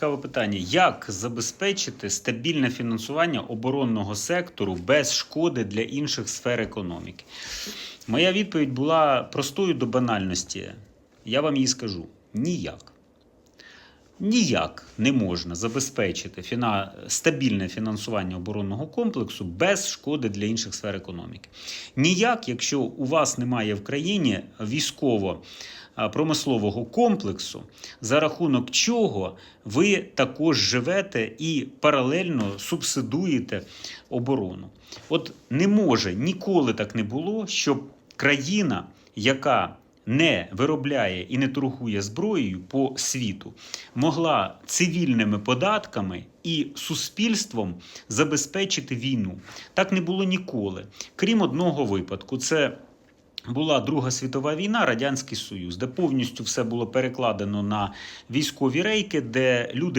Цікаве питання: як забезпечити стабільне фінансування оборонного сектору без шкоди для інших сфер економіки? Моя відповідь була простою до банальності. Я вам її скажу: ніяк. Ніяк не можна забезпечити фіна... стабільне фінансування оборонного комплексу без шкоди для інших сфер економіки. Ніяк, якщо у вас немає в країні військово-промислового комплексу, за рахунок чого ви також живете і паралельно субсидуєте оборону. От не може ніколи так не було, щоб країна, яка не виробляє і не торгує зброєю по світу, могла цивільними податками і суспільством забезпечити війну. Так не було ніколи. Крім одного випадку, це була Друга світова війна, Радянський Союз, де повністю все було перекладено на військові рейки, де люди.